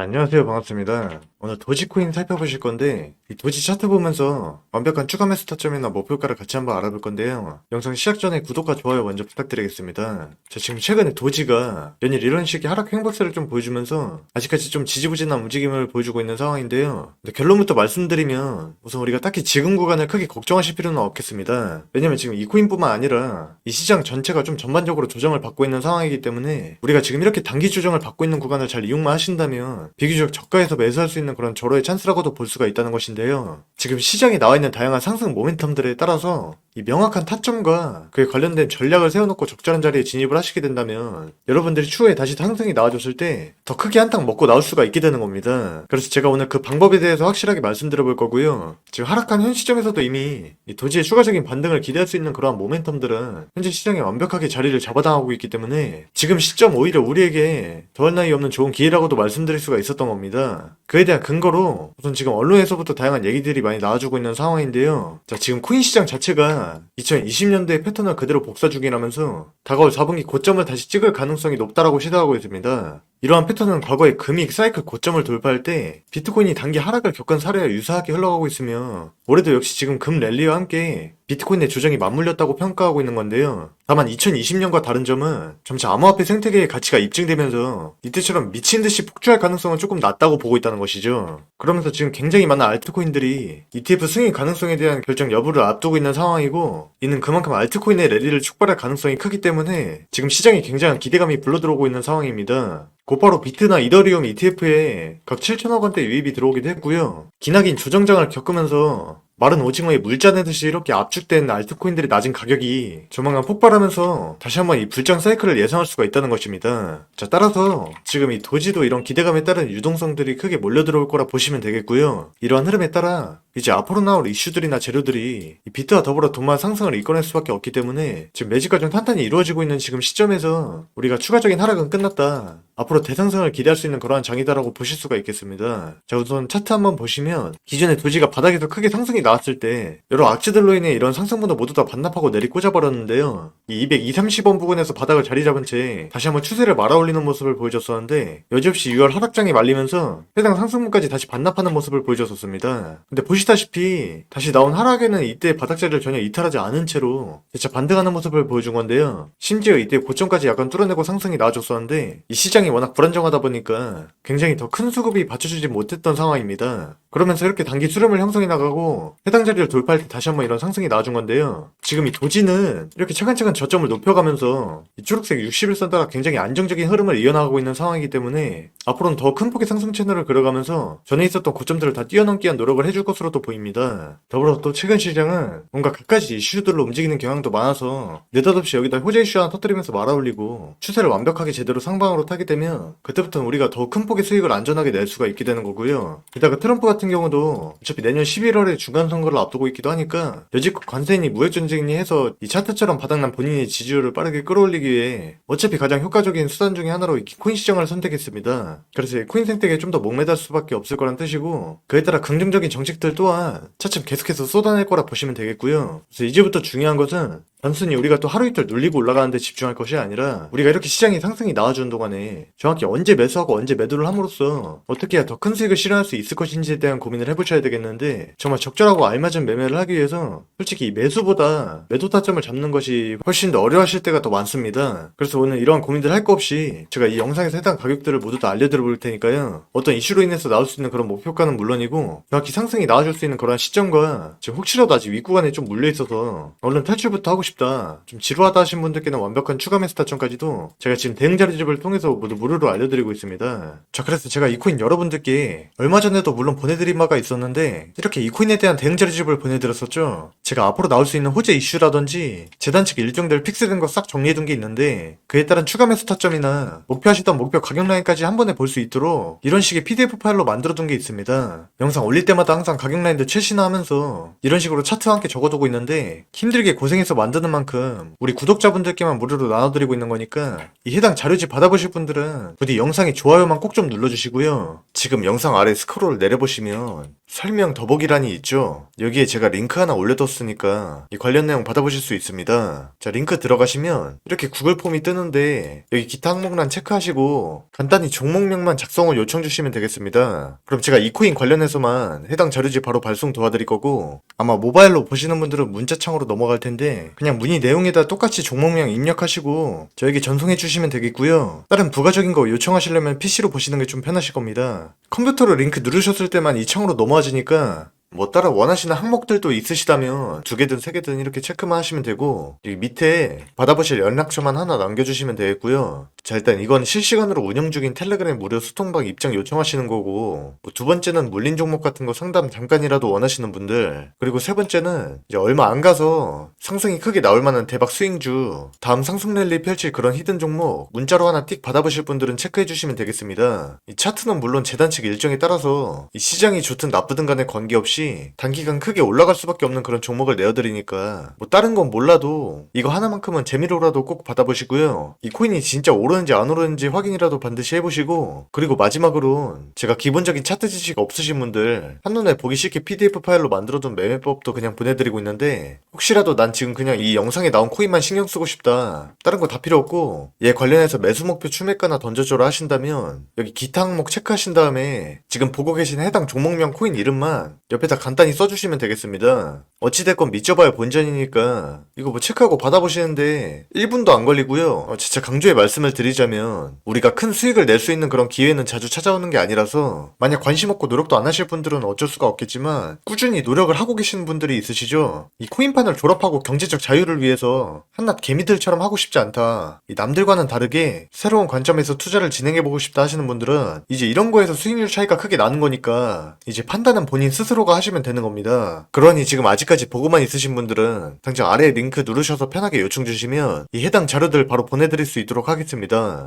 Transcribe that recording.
안녕하세요. 반갑습니다. 오늘 도지코인 살펴보실 건데, 이 도지 차트 보면서 완벽한 추가 매수 타점이나 목표가를 같이 한번 알아볼 건데요. 영상 시작 전에 구독과 좋아요 먼저 부탁드리겠습니다. 자, 지금 최근에 도지가 연일 이런 식의 하락 행보세를 좀 보여주면서 아직까지 좀 지지부진한 움직임을 보여주고 있는 상황인데요. 근데 결론부터 말씀드리면 우선 우리가 딱히 지금 구간을 크게 걱정하실 필요는 없겠습니다. 왜냐면 지금 이 코인뿐만 아니라 이 시장 전체가 좀 전반적으로 조정을 받고 있는 상황이기 때문에 우리가 지금 이렇게 단기 조정을 받고 있는 구간을 잘 이용만 하신다면 비교적 저가에서 매수할 수 있는 그런 절호의 찬스라고도 볼 수가 있다는 것인데요. 지금 시장에 나와 있는 다양한 상승 모멘텀들에 따라서 이 명확한 타점과 그에 관련된 전략을 세워놓고 적절한 자리에 진입을 하시게 된다면 여러분들이 추후에 다시 상승이 나와줬을 때 더 크게 한탕 먹고 나올 수가 있게 되는 겁니다. 그래서 제가 오늘 그 방법에 대해서 확실하게 말씀드려 볼 거고요. 지금 하락한 현 시점에서도 이미 이 도지의 추가적인 반등을 기대할 수 있는 그러한 모멘텀들은 현재 시장에 완벽하게 자리를 잡아당하고 있기 때문에 지금 시점 오히려 우리에게 더할 나위 없는 좋은 기회라고도 말씀드릴 수가 있었던 겁니다. 그에 대한 근거로 우선 지금 언론에서부터 다양한 얘기들이 많이 나와주고 있는 상황인데요. 자, 지금 코인 시장 자체가 2020년대의 패턴을 그대로 복사 중이라면서 다가올 4분기 고점을 다시 찍을 가능성이 높다라고 시도하고 있습니다. 이러한 패턴은 과거의 금익 사이클 고점을 돌파할 때 비트코인이 단기 하락을 겪은 사례와 유사하게 흘러가고 있으며 올해도 역시 지금 금 랠리와 함께 비트코인의 조정이 맞물렸다고 평가하고 있는 건데요. 다만 2020년과 다른 점은 점차 암호화폐 생태계의 가치가 입증되면서 이때처럼 미친 듯이 폭주할 가능성은 조금 낮다고 보고 있다는 것이죠. 그러면서 지금 굉장히 많은 알트코인들이 ETF 승인 가능성에 대한 결정 여부를 앞두고 있는 상황이고 이는 그만큼 알트코인의 랠리를 촉발할 가능성이 크기 때문에 지금 시장에 굉장한 기대감이 불러들어오고 있는 상황입니다. 곧바로 비트나 이더리움 ETF에 각 7천억 원대 유입이 들어오기도 했고요. 기나긴 조정장을 겪으면서 마른 오징어에 물 짜내듯이 이렇게 압축된 알트코인들의 낮은 가격이 조만간 폭발하면서 다시 한번 이 불장 사이클을 예상할 수가 있다는 것입니다. 자, 따라서 지금 이 도지도 이런 기대감에 따른 유동성들이 크게 몰려들어올 거라 보시면 되겠고요. 이러한 흐름에 따라 이제 앞으로 나올 이슈들이나 재료들이 이 비트와 더불어 돈만 상승을 이끌어낼 수밖에 없기 때문에 지금 매집과 좀 탄탄히 이루어지고 있는 지금 시점에서 우리가 추가적인 하락은 끝났다. 앞으로 대상승을 기대할 수 있는 그러한 장이다라고 보실 수가 있겠습니다. 자, 우선 차트 한번 보시면 기존의 도지가 바닥에서 크게 상승이 나왔을 때 여러 악취들로 인해 이런 상승분을 모두 다 반납하고 내리 꽂아버렸는데요. 이 200, 2, 30원 부근에서 바닥을 자리 잡은 채 다시 한번 추세를 말아올리는 모습을 보여줬었는데 여지없이 6월 하락장이 말리면서 해당 상승분까지 다시 반납하는 모습을 보여줬었습니다. 근데 보시다시피 다시 나온 하락에는 이때 바닥자리를 전혀 이탈하지 않은 채로 재차 반등하는 모습을 보여준 건데요. 심지어 이때 고점까지 약간 뚫어내고 상승이 나와줬었는데 이 시장이 워낙 불안정하다 보니까 굉장히 더 큰 수급이 받쳐주지 못했던 상황입니다. 그러면서 이렇게 단기 수렴을 형성해 나가고 해당 자리를 돌파할 때 다시 한번 이런 상승이 나와준 건데요. 지금 이 도지는 이렇게 차근차근 저점을 높여가면서 이 초록색 61선 따라 굉장히 안정적인 흐름을 이어나가고 있는 상황이기 때문에 앞으로는 더 큰 폭의 상승 채널을 그려가면서 전에 있었던 고점들을 다 뛰어넘기 위한 노력을 해줄 것으로도 보입니다. 더불어 또 최근 시장은 뭔가 갖가지 이슈들로 움직이는 경향도 많아서 느닷없이 여기다 호재 이슈 하나 터뜨리면서 말아올리고 추세를 완벽하게 제대로 상방으로 타게 되면 그때부터는 우리가 더 큰 폭의 수익을 안전하게 낼 수가 있게 되는 거고요. 게다가 트럼프 같은 경우도 어차피 내년 11월에 중간 선거를 앞두고 있기도 하니까 여지껏 관세니 무역 전쟁 이 해서 이 차트처럼 바닥난 본인의 지지율을 빠르게 끌어올리기 위해 어차피 가장 효과적인 수단 중에 하나로 이 코인 시장을 선택했습니다. 그래서 이 코인 생태계에 좀 더 목매달 수밖에 없을 거란 뜻이고 그에 따라 긍정적인 정책들 또한 차츰 계속해서 쏟아낼 거라 보시면 되겠고요. 그래서 이제부터 중요한 것은 단순히 우리가 또 하루 이틀 눌리고 올라가는 데 집중할 것이 아니라 우리가 이렇게 시장이 상승이 나와주는 동안에 정확히 언제 매수하고 언제 매도를 함으로써 어떻게 더 큰 수익을 실현할 수 있을 것인지에 대한 고민을 해보셔야 되겠는데 정말 적절하고 알맞은 매매를 하기 위해서 솔직히 이 매수보다 매도 타점을 잡는 것이 훨씬 더 어려워하실 때가 더 많습니다. 그래서 오늘 이러한 고민들 할 거 없이 제가 이 영상에서 해당 가격들을 모두 다 알려드려 볼 테니까요. 어떤 이슈로 인해서 나올 수 있는 그런 목표가는 물론이고 정확히 상승이 나와줄 수 있는 그런 시점과 지금 혹시라도 아직 윗구간에 좀 물려 있어서 얼른 탈출부터 하고 싶다. 좀 지루하다 하신 분들께는 완벽한 추가 매수 타점까지도 제가 지금 대응 자료집을 통해서 모두 무료로 알려드리고 있습니다. 자, 그래서 제가 이 코인 여러분들께 얼마 전에도 물론 보내드린 바가 있었는데 이렇게 이 코인에 대한 대응 자료집을 보내드렸었죠. 제가 앞으로 나올 수 있는 호재 이슈라든지 재단 측 일정들 픽스된 거 싹 정리해둔 게 있는데 그에 따른 추가 매수 타점이나 목표하시던 목표 가격 라인까지 한 번에 볼 수 있도록 이런 식의 PDF 파일로 만들어둔 게 있습니다. 영상 올릴 때마다 항상 가격 라인들 최신화하면서 이런 식으로 차트와 함께 적어두고 있는데 힘들게 고생해서 만드는 만큼 우리 구독자분들께만 무료로 나눠드리고 있는 거니까 이 해당 자료집 받아보실 분들은 부디 영상에 좋아요만 꼭 좀 눌러주시고요. 지금 영상 아래 스크롤 내려보시면 설명 더보기란이 있죠? 여기에 제가 링크 하나 올려뒀으니까 이 관련 내용 받아보실 수 있습니다. 자, 링크 들어가시면 이렇게 구글 폼이 뜨는데 여기 기타 항목란 체크하시고 간단히 종목명만 작성을 요청 주시면 되겠습니다. 그럼 제가 이 코인 관련해서만 해당 자료지 바로 발송 도와드릴 거고 아마 모바일로 보시는 분들은 문자창으로 넘어갈 텐데 그냥 문의 내용에다 똑같이 종목명 입력하시고 저에게 전송해 주시면 되겠고요. 다른 부가적인 거 요청하시려면 PC로 보시는 게 좀 편하실 겁니다. 컴퓨터로 링크 누르셨을 때만 이 창으로 넘어 와지니까 뭐 따라 원하시는 항목들도 있으시다면 두 개든 세 개든 이렇게 체크만 하시면 되고 여기 밑에 받아보실 연락처만 하나 남겨주시면 되겠고요. 자 일단 이건 실시간으로 운영 중인 텔레그램 무료 소통방 입장 요청하시는 거고 뭐 두 번째는 물린 종목 같은 거 상담 잠깐이라도 원하시는 분들 그리고 세 번째는 이제 얼마 안 가서 상승이 크게 나올 만한 대박 스윙주 다음 상승 랠리 펼칠 그런 히든 종목 문자로 하나 띡 받아보실 분들은 체크해 주시면 되겠습니다. 이 차트는 물론 재단 측 일정에 따라서 이 시장이 좋든 나쁘든 간에 관계없이 단기간 크게 올라갈 수밖에 없는 그런 종목을 내어드리니까 뭐 다른 건 몰라도 이거 하나만큼은 재미로라도 꼭 받아보시고요. 이 코인이 진짜 오 르는지 안 오르는지 확인이라도 반드시 해보시고 그리고 마지막으론 제가 기본적인 차트 지식 없으신 분들 한눈에 보기 쉽게 PDF 파일로 만들어둔 매매법도 그냥 보내드리고 있는데 혹시라도 난 지금 그냥 이 영상에 나온 코인만 신경 쓰고 싶다 다른 거 다 필요 없고 얘 관련해서 매수 목표 추매가나 던져줘라 하신다면 여기 기타 항목 체크하신 다음에 지금 보고 계신 해당 종목명 코인 이름만 옆에다 간단히 써주시면 되겠습니다. 어찌됐건 믿져봐야 본전이니까 이거 뭐 체크하고 받아보시는데 1분도 안 걸리고요. 어, 진짜 강조의 말씀을 드리 자면 우리가 큰 수익을 낼 수 있는 그런 기회는 자주 찾아오는 게 아니라서 만약 관심 없고 노력도 안 하실 분들은 어쩔 수가 없겠지만 꾸준히 노력을 하고 계시는 분들이 있으시죠. 이 코인판을 졸업하고 경제적 자유를 위해서 한낱 개미들처럼 하고 싶지 않다. 이 남들과는 다르게 새로운 관점에서 투자를 진행해보고 싶다 하시는 분들은 이제 이런 거에서 수익률 차이가 크게 나는 거니까 이제 판단은 본인 스스로가 하시면 되는 겁니다. 그러니 지금 아직까지 보고만 있으신 분들은 당장 아래 링크 누르셔서 편하게 요청 주시면 이 해당 자료들 바로 보내드릴 수 있도록 하겠 습니다.